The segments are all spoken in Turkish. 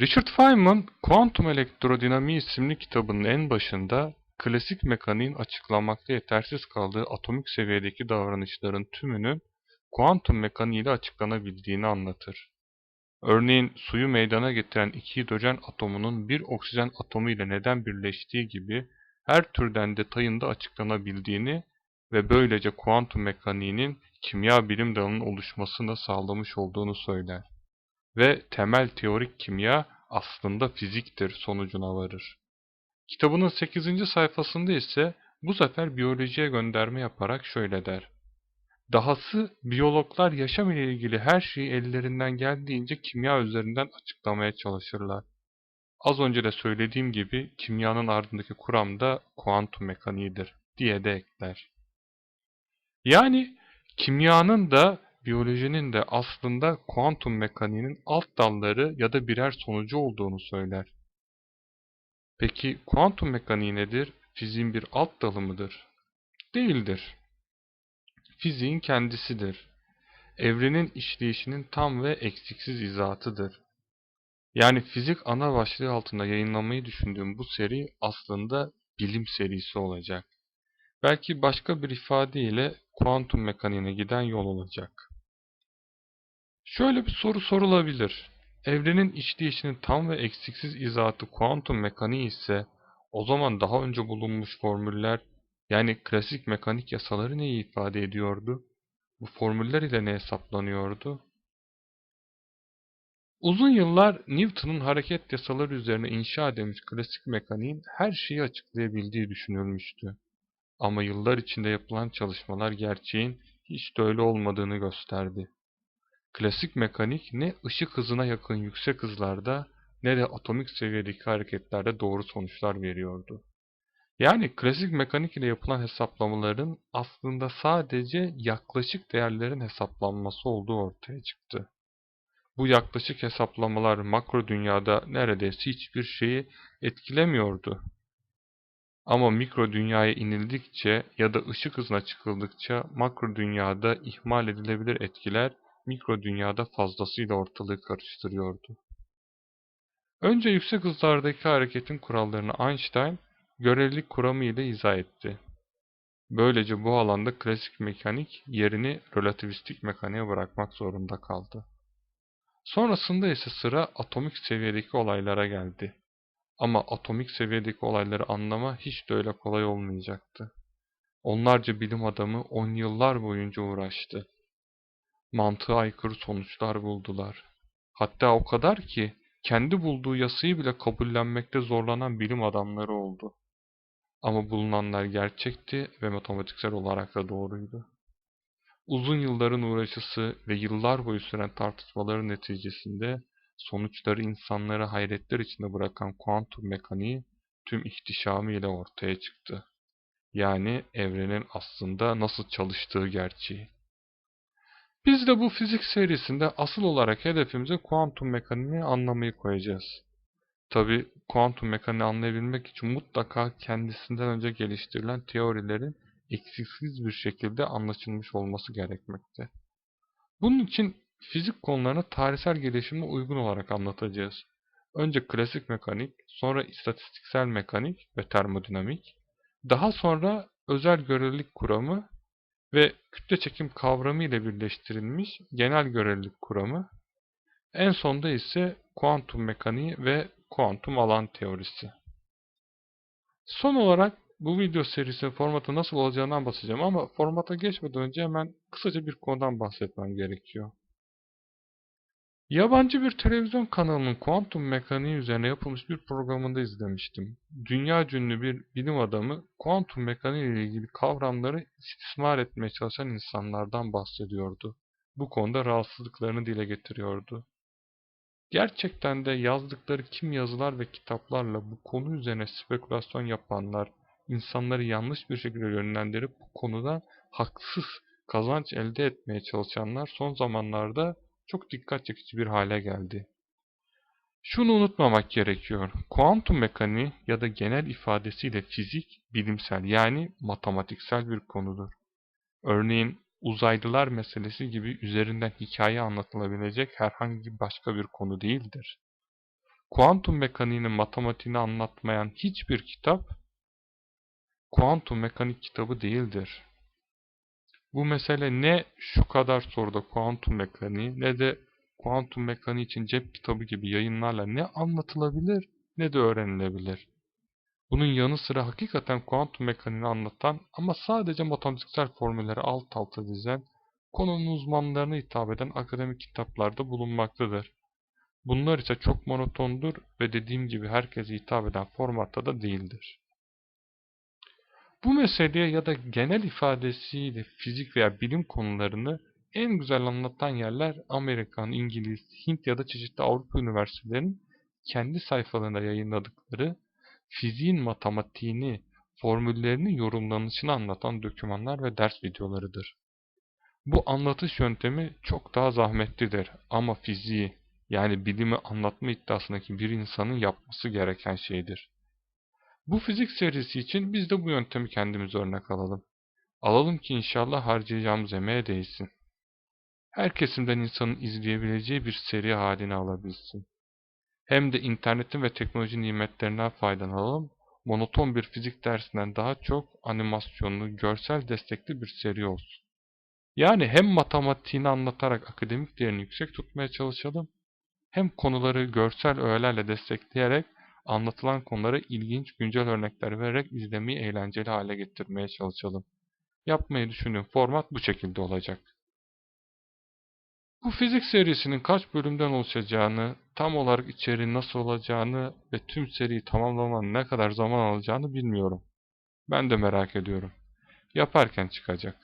Richard Feynman, Kuantum Elektrodinamiği isimli kitabının en başında klasik mekaniğin açıklamakta yetersiz kaldığı atomik seviyedeki davranışların tümünün kuantum mekaniği ile açıklanabildiğini anlatır. Örneğin suyu meydana getiren iki hidrojen atomunun bir oksijen atomu ile neden birleştiği gibi her türden detayında açıklanabildiğini ve böylece kuantum mekaniğinin kimya bilim dalının oluşmasını sağlamış olduğunu söyler. Ve temel teorik kimya aslında fiziktir sonucuna varır. Kitabının 8. sayfasında ise bu sefer biyolojiye gönderme yaparak şöyle der. Dahası biyologlar yaşam ile ilgili her şeyi ellerinden geldiğince kimya üzerinden açıklamaya çalışırlar. Az önce de söylediğim gibi kimyanın ardındaki kuram da kuantum mekaniğidir diye de ekler. Yani kimyanın da biyolojinin de aslında kuantum mekaniğinin alt dalları ya da birer sonucu olduğunu söyler. Peki kuantum mekaniği nedir? Fiziğin bir alt dalı mıdır? Değildir. Fiziğin kendisidir. Evrenin işleyişinin tam ve eksiksiz izatıdır. Yani fizik ana başlığı altında yayınlamayı düşündüğüm bu seri aslında bilim serisi olacak. Belki başka bir ifadeyle kuantum mekaniğine giden yol olacak. Şöyle bir soru sorulabilir. Evrenin işleyişinin tam ve eksiksiz izahatı kuantum mekaniği ise o zaman daha önce bulunmuş formüller yani klasik mekanik yasaları neyi ifade ediyordu? Bu formüller ile ne hesaplanıyordu? Uzun yıllar Newton'un hareket yasaları üzerine inşa edilmiş klasik mekaniğin her şeyi açıklayabildiği düşünülmüştü. Ama yıllar içinde yapılan çalışmalar gerçeğin hiç de öyle olmadığını gösterdi. Klasik mekanik ne ışık hızına yakın yüksek hızlarda ne de atomik seviyedeki hareketlerde doğru sonuçlar veriyordu. Yani klasik mekanik ile yapılan hesaplamaların aslında sadece yaklaşık değerlerin hesaplanması olduğu ortaya çıktı. Bu yaklaşık hesaplamalar makro dünyada neredeyse hiçbir şeyi etkilemiyordu. Ama mikro dünyaya inildikçe ya da ışık hızına çıkıldıkça makro dünyada ihmal edilebilir etkiler mikro dünyada fazlasıyla ortalığı karıştırıyordu. Önce yüksek hızlardaki hareketin kurallarını Einstein görelilik kuramı ile izah etti. Böylece bu alanda klasik mekanik yerini relativistik mekaniğe bırakmak zorunda kaldı. Sonrasında ise sıra atomik seviyedeki olaylara geldi. Ama atomik seviyedeki olayları anlama hiç de öyle kolay olmayacaktı. Onlarca bilim adamı on yıllar boyunca uğraştı. Mantığa aykırı sonuçlar buldular. Hatta o kadar ki kendi bulduğu yasayı bile kabullenmekte zorlanan bilim adamları oldu. Ama bulunanlar gerçekti ve matematiksel olarak da doğruydu. Uzun yılların uğraşısı ve yıllar boyu süren tartışmaların neticesinde sonuçları insanları hayretler içinde bırakan kuantum mekaniği tüm ihtişamıyla ortaya çıktı. Yani evrenin aslında nasıl çalıştığı gerçeği. Biz de bu fizik serisinde asıl olarak hedefimize kuantum mekaniğini anlamayı koyacağız. Tabi kuantum mekaniği anlayabilmek için mutlaka kendisinden önce geliştirilen teorilerin eksiksiz bir şekilde anlaşılmış olması gerekmekte. Bunun için fizik konularını tarihsel gelişimine uygun olarak anlatacağız. Önce klasik mekanik, sonra istatistiksel mekanik ve termodinamik, daha sonra özel görelilik kuramı ve kütle çekim kavramı ile birleştirilmiş genel görelilik kuramı, en sonda ise kuantum mekaniği ve kuantum alan teorisi. Son olarak bu video serisinin formatı nasıl olacağından bahsedeceğim ama formata geçmeden önce hemen kısaca bir konudan bahsetmem gerekiyor. Yabancı bir televizyon kanalının kuantum mekaniği üzerine yapılmış bir programında izlemiştim. Dünya ünlü bir bilim adamı kuantum mekaniği ile ilgili kavramları istismar etmeye çalışan insanlardan bahsediyordu. Bu konuda rahatsızlıklarını dile getiriyordu. Gerçekten de yazdıkları kim yazılar ve kitaplarla bu konu üzerine spekülasyon yapanlar, insanları yanlış bir şekilde yönlendirip bu konuda haksız kazanç elde etmeye çalışanlar son zamanlarda çok dikkat çekici bir hale geldi. Şunu unutmamak gerekiyor. Kuantum mekaniği ya da genel ifadesiyle fizik, bilimsel yani matematiksel bir konudur. Örneğin uzaylılar meselesi gibi üzerinden hikaye anlatılabilecek herhangi başka bir konu değildir. kuantum mekaniğinin matematiğini anlatmayan hiçbir kitap kuantum mekanik kitabı değildir. Bu mesele ne şu kadar soruda kuantum mekaniği ne de kuantum mekaniği için cep kitabı gibi yayınlarla ne anlatılabilir ne de öğrenilebilir. Bunun yanı sıra hakikaten kuantum mekaniğini anlatan ama sadece matematiksel formülleri alt alta dizen, konunun uzmanlarına hitap eden akademik kitaplarda bulunmaktadır. Bunlar ise çok monotondur ve dediğim gibi herkese hitap eden formatta da değildir. Bu meseleye ya da genel ifadesiyle fizik veya bilim konularını en güzel anlatan yerler Amerikan, İngiliz, Hint ya da çeşitli Avrupa üniversitelerinin kendi sayfalarında yayınladıkları fiziğin matematiğini, formüllerinin yorumlanışını anlatan dokümanlar ve ders videolarıdır. Bu anlatış yöntemi çok daha zahmetlidir ama fiziği yani bilimi anlatma iddiasındaki bir insanın yapması gereken şeydir. Bu fizik serisi için biz de bu yöntemi kendimiz örnek alalım. Alalım ki inşallah harcayacağımız emeğe değsin. Her kesimden insanın izleyebileceği bir seri haline alabilsin. Hem de internetin ve teknoloji nimetlerinden faydalanalım, monoton bir fizik dersinden daha çok animasyonlu, görsel destekli bir seri olsun. Yani hem matematiğini anlatarak akademik değerini yüksek tutmaya çalışalım, hem konuları görsel öğelerle destekleyerek anlatılan konulara ilginç güncel örnekler vererek izlemeyi eğlenceli hale getirmeye çalışalım. Yapmayı düşündüğüm format bu şekilde olacak. Bu fizik serisinin kaç bölümden oluşacağını, tam olarak içeriği nasıl olacağını ve tüm seriyi tamamlamanın ne kadar zaman alacağını bilmiyorum. Ben de merak ediyorum. Yaparken çıkacak.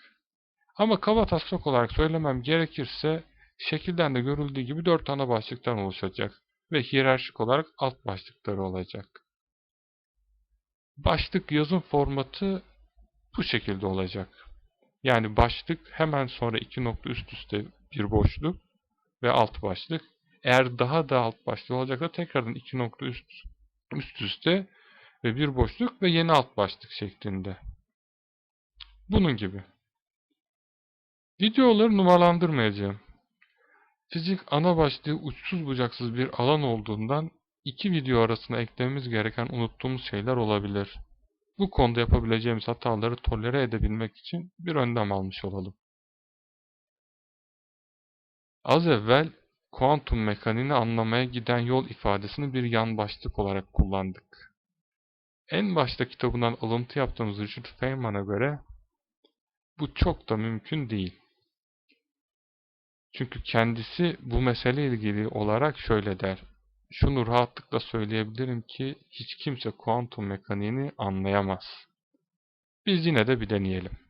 Ama kaba taslak olarak söylemem gerekirse şekilden de görüldüğü gibi 4 ana başlıktan oluşacak ve hiyerarşik olarak alt başlıkları olacak. Başlık yazım formatı bu şekilde olacak. Yani başlık hemen sonra iki nokta üst üste bir boşluk ve alt başlık. Eğer daha da alt başlık olacaksa tekrardan iki nokta üst, üst üste ve bir boşluk ve yeni alt başlık şeklinde. Bunun gibi. Videoları numaralandırmayacağım. Fizik ana başlığı uçsuz bucaksız bir alan olduğundan iki video arasında eklememiz gereken unuttuğumuz şeyler olabilir. Bu konuda yapabileceğimiz hataları tolere edebilmek için bir önlem almış olalım. Az evvel kuantum mekaniğini anlamaya giden yol ifadesini bir yan başlık olarak kullandık. En başta kitabından alıntı yaptığımız Richard Feynman'a göre bu çok da mümkün değil. Çünkü kendisi bu mesele ilgili olarak şöyle der. Şunu rahatlıkla söyleyebilirim ki hiç kimse kuantum mekaniğini anlayamaz. Biz yine de bir deneyelim.